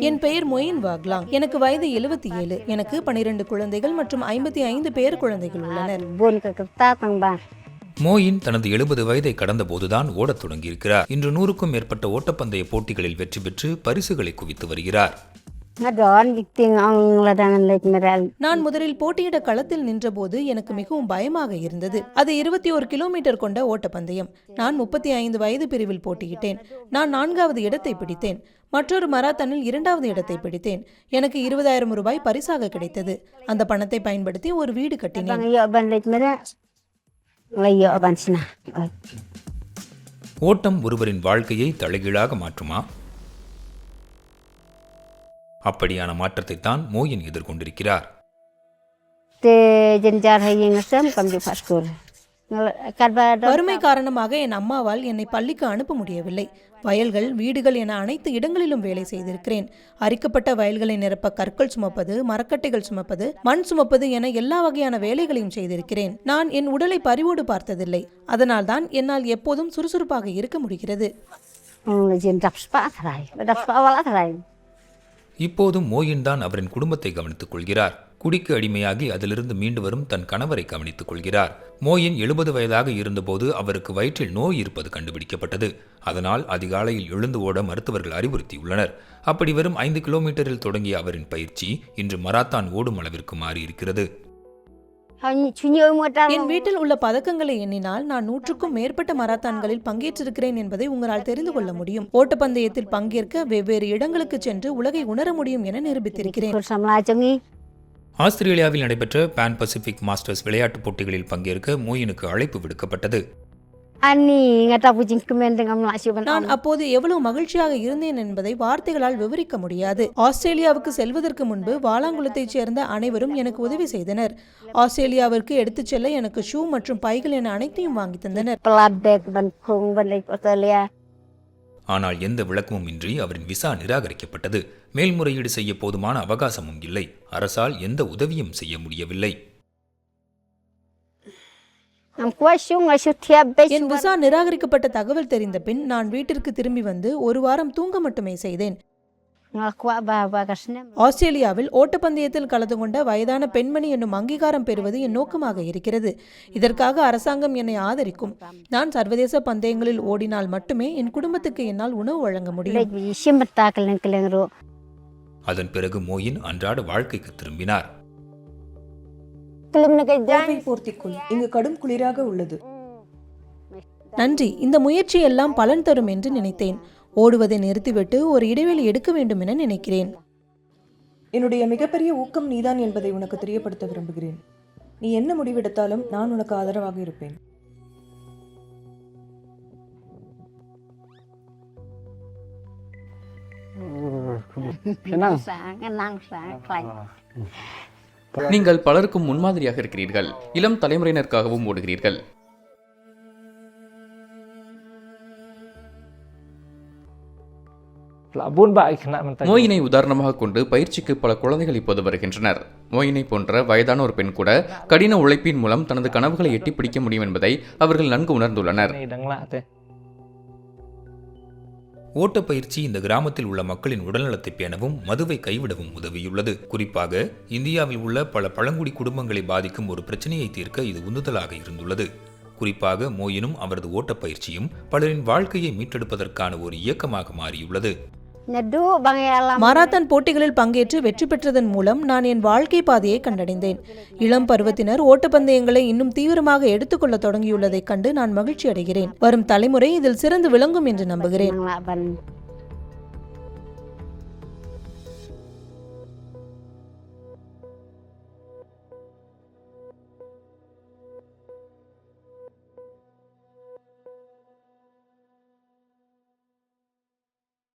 என் பெயர் மொயின் வாக்லாங். எனக்கு வயது எழுபத்தி ஏழு. எனக்கு பனிரெண்டு குழந்தைகள் மற்றும் ஐம்பத்தி ஐந்து பேர் குழந்தைகள் உள்ளனர். மோயின் தனது எழுபது வயதை கடந்தபோதுதான் ஓடத் தொடங்கியிருக்கிறார். இன்று நூறுக்கும் மேற்பட்ட ஓட்டப்பந்தய போட்டிகளில் வெற்றி பெற்று பரிசுகளை குவித்து வருகிறார். நான் முதலில் போட்டியிட களத்தில் நின்றபோது எனக்கு மிகவும் பயமாக இருந்தது. அது இருபத்தி ஒரு கிலோமீட்டர் கொண்ட ஓட்டப்பந்தயம். நான் முப்பத்தி ஐந்து வயது பிரிவில் போட்டியிட்டேன். நான் நான்காவது இடத்தை பிடித்தேன். மற்றொரு மராத்தானில் இரண்டாவது இடத்தை பிடித்தேன். எனக்கு இருபதாயிரம் ரூபாய் பரிசாக கிடைத்தது. அந்த பணத்தை பயன்படுத்தி ஒரு வீடு கட்டினேன். ஓட்டம் ஒருவரின் வாழ்க்கையை தலைகீழாக மாற்றுமா? அப்படியான மாற்றத்தை தான் மோயின் எதிர்கொண்டிருக்கிறார். வறுமை காரணமாக என் அம்மாவால் என்னை பள்ளிக்கு அனுப்ப முடியவில்லை. வயல்கள் வீடுகள் என அனைத்து இடங்களிலும் வேலை செய்திருக்கிறேன். அரிக்கப்பட்ட வயல்களை நிரப்ப கற்கள் சுமப்பது மரக்கட்டைகள் சுமப்பது மண் சுமப்பது என எல்லா வகையான வேலைகளையும் செய்திருக்கிறேன். நான் என் உடலை பறிவோடு பார்த்ததில்லை. அதனால்தான் என்னால் எப்போதும் சுறுசுறுப்பாக இருக்க முடிகிறது. இப்போதும் மோயின் தான் அவரின் குடும்பத்தை கவனித்துக் கொள்கிறார். குடிக்கு அடிமையாகி அதிலிருந்து மீண்டு வரும் தன் கணவரை கவனித்துக் கொள்கிறார். மோயின் எழுபது வயதாக இருந்தபோது அவருக்கு வயிற்றில் நோய் இருப்பது கண்டுபிடிக்கப்பட்டது. அதனால் அதிகாலையில் எழுந்து ஓட மருத்துவர்கள் அறிவுறுத்தியுள்ளனர். அப்படி வரும் ஐந்து கிலோமீட்டரில் தொடங்கிய அவரின் பயிற்சி இன்று மராத்தான் ஓடும் அளவிற்கு மாறியிருக்கிறது. என் வீட்டில் உள்ள பதக்கங்களை எண்ணினால் நான் நூற்றுக்கும் மேற்பட்ட மராத்தான்களில் பங்கேற்றிருக்கிறேன் என்பதை உங்களால் தெரிந்து கொள்ள முடியும். ஓட்டப்பந்தயத்தில் பங்கேற்க வெவ்வேறு இடங்களுக்கு சென்று உலகை உணர முடியும் என நிரூபித்திருக்கிறேன். ஆஸ்திரேலியாவில் நடைபெற்ற பான் பசிபிக் மாஸ்டர்ஸ் விளையாட்டுப் போட்டிகளில் பங்கேற்க மோயினுக்கு அழைப்பு விடுக்கப்பட்டது. நான் அப்போது எவ்வளவு மகிழ்ச்சியாக இருந்தேன் என்பதை வார்த்தைகளால் விவரிக்க முடியாது. ஆஸ்திரேலியாவுக்கு செல்வதற்கு முன்பு வாலாங்குளத்தைச் சேர்ந்த அனைவரும் எனக்கு உதவி செய்தனர். ஆஸ்திரேலியாவிற்கு எடுத்துச் செல்ல எனக்கு ஷூ மற்றும் பைகள் என அனைத்தையும் வாங்கி தந்தனர். ஆனால் எந்த விளக்கமும் இன்றி அவரின் விசா நிராகரிக்கப்பட்டது. மேல்முறையீடு செய்ய போதுமான அவகாசமும் இல்லை. அரசால் எந்த உதவியும் செய்ய முடியவில்லை. என் விசா நிராகரிக்கப்பட்ட தகவல் தெரிந்த பின் நான் வீட்டிற்கு திரும்பி வந்து ஒரு வாரம் தூங்க மட்டுமே செய்தேன். ஆஸ்திரேலியாவில் ஓட்டப்பந்தயத்தில் கலந்து கொண்ட வயதான பெண்மணி என்னும் அங்கீகாரம் பெறுவது என் நோக்கமாக இருக்கிறது. இதற்காக அரசாங்கம் என்னை ஆதரிக்கும். நான் சர்வதேச பந்தயங்களில் ஓடினால் மட்டுமே என் குடும்பத்துக்கு என்னால் உணவு வழங்க முடியும். அதன் பிறகு மோயின் அன்றாட வாழ்க்கைக்கு திரும்பினார். போர்த்திக்கொள் இங்கு கடும் குளிராக உள்ளது. நன்றி. இந்த முயற்சி எல்லாம் பலன் தரும் என்று நினைத்தேன். ஓடுவதை நிறுத்திவிட்டு ஒரு இடைவெளி எடுக்க வேண்டும் என நினைக்கிறேன். என்னுடைய மிகப்பெரிய ஊக்கம் நீதான் என்பதை உனக்கு தெரியப்படுத்த விரும்புகிறேன். நீ என்ன முடிவெடுத்தாலும் நான் உனக்கு ஆதரவாக இருப்பேன். sang nang sang klai நீங்கள் பலருக்கும் முன்மாதிரியாக இருக்கிறீர்கள். இளம் தலைமுறையினருக்காகவும் ஓடுகிறீர்கள். மோயினை உதாரணமாக கொண்டு பயிற்சிக்கு பல குழந்தைகள் இப்போது வருகின்றனர். மோயினை போன்ற வயதான ஒரு பெண் கூட கடின உழைப்பின் மூலம் தனது கனவுகளை எட்டிப்பிடிக்க முடியும் என்பதை அவர்கள் நன்கு உணர்ந்துள்ளனர். ஓட்டப்பயிற்சி இந்த கிராமத்தில் உள்ள மக்களின் உடல்நலத்தை பேணவும் மதுவை கைவிடவும் உதவியுள்ளது. குறிப்பாக இந்தியாவில் உள்ள பல பழங்குடி குடும்பங்களை பாதிக்கும் ஒரு பிரச்சனையை தீர்க்க இது உந்துதலாக இருந்துள்ளது. குறிப்பாக மோயினும் அவரது ஓட்டப்பயிற்சியும் பலரின் வாழ்க்கையை மீட்டெடுப்பதற்கான ஒரு இயக்கமாக மாறியுள்ளது. மாரத்தான் போட்டிகளில் பங்கேற்று வெற்றி பெற்றதன் மூலம் நான் என் வாழ்க்கை பாதையை கண்டடைந்தேன். இளம் பருவத்தினர் ஓட்டப்பந்தயங்களை இன்னும் தீவிரமாக எடுத்துக்கொள்ள தொடங்கியுள்ளதைக் கண்டு நான் மகிழ்ச்சி அடைகிறேன் வரும் தலைமுறை இதில் சிறந்து விளங்கும் என்று நம்புகிறேன்.